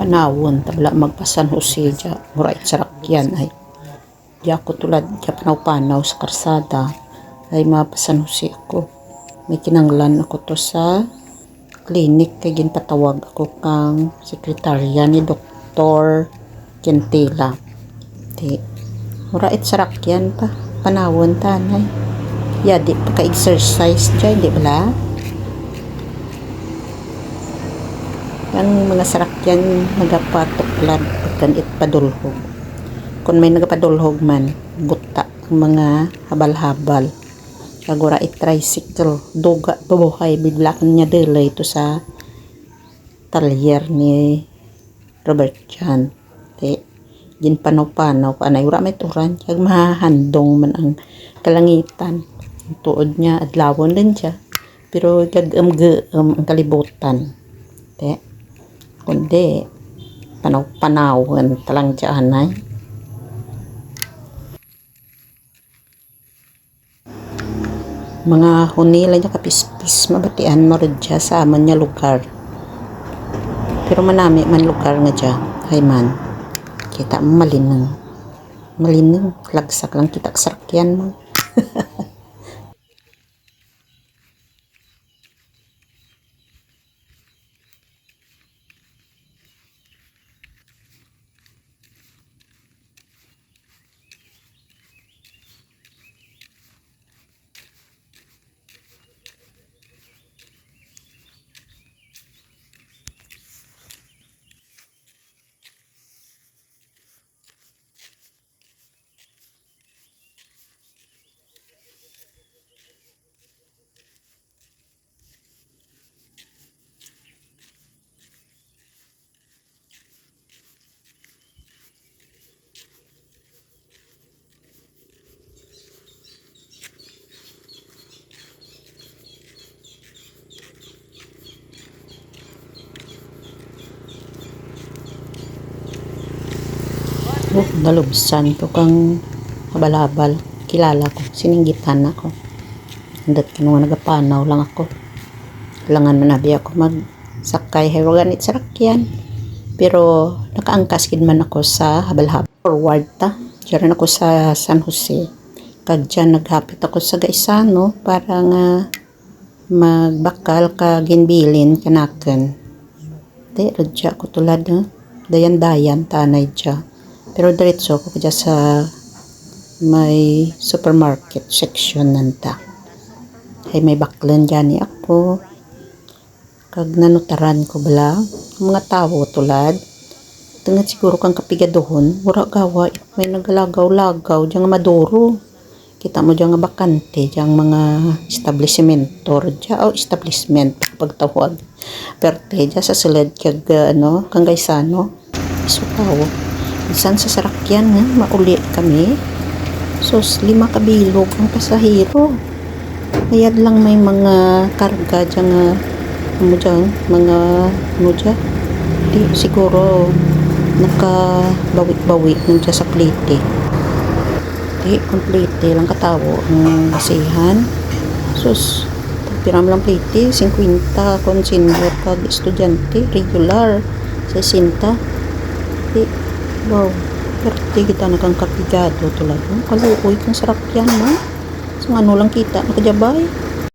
panawon tabla magpasan Jose dya mura sarakyan ay. Di ako tulad dya panaw-panaw sa karsada. Ay mapasan Jose ako. May kinanglan ako to sa clinic kay ginpatawag ako kang sekretarya ni Dr. Quintela di mura sarakyan pa. Panawon tanay. Ya di pa ka-exercise dya di bala Yan mga sarakyan nagapatuklan pagkan itpadulhog. Kung may nagapadulhog man, ang mga habal-habal. Kagura it tricycle, duga, bubuhay, bigla niya delay ito sa talyer ni Robert Chan. Te, gin panaw-panaw, panay, wala may turan, kag mahahandong man ang kalangitan. Ang tuod niya, adlawon din siya. Pero gagam-gam ang kalibutan. Te, kundi panaw-panawan talang dyan ay mga hunila niya kapispis mabatian mo rin dyan sa aman niya lugar. Pero manami man lugar nga dyan hay man. Kita mo malinang malinang lagsak lang kita kasakyan mo Oh, dalubsan ko kang habal-habal. Kilala ko. Sininggitan ako. Hindi ko nung nagapanaw lang ako. Kailangan manabi ako magsakay. Hay ganit sa rakyan. Pero nakaangkas gid man ako sa habal-habal. Forward ta. Diyan ako sa San Jose. Kag dyan naghapit ako sa Gaisano para nga magbakal ka ginbilin kanaken. Di, radya ko tulad ha. Dayan-dayan tanay dyan. Pero diretso ko dyan sa may supermarket section nanta. Ay may baklan dyan ni ako. Kag nanutaran ko bala. Mga tao tulad. Tungod siguro kang kapigadohon. Wala gawa. May nagalagaw-lagaw. Dyan maduro. Kita mo dyan bakante. Dyan mga establishmento. Dyan o establishment. Pagtawag. Pero dyan sa sulad kag ano. Kang gaysano. Iso tao. Minsan sa sarakyan nga, mauli kami. Sus, lima kabilog ang pasahero. Mayad lang may mga karga dyan nga, ano dyan, mga, ano dyan. Di, siguro, nakabawit-bawit nung dyan sa plite. Di, complete lang katawo ang basihan. Sus, piram lang plite, 50 kung senior kag estudyante, regular, 60. Di, Wow, perte kita nakang kapigado tulad mo. Kaluoy kang sarap yan mo. So ano lang kita, nakajabay.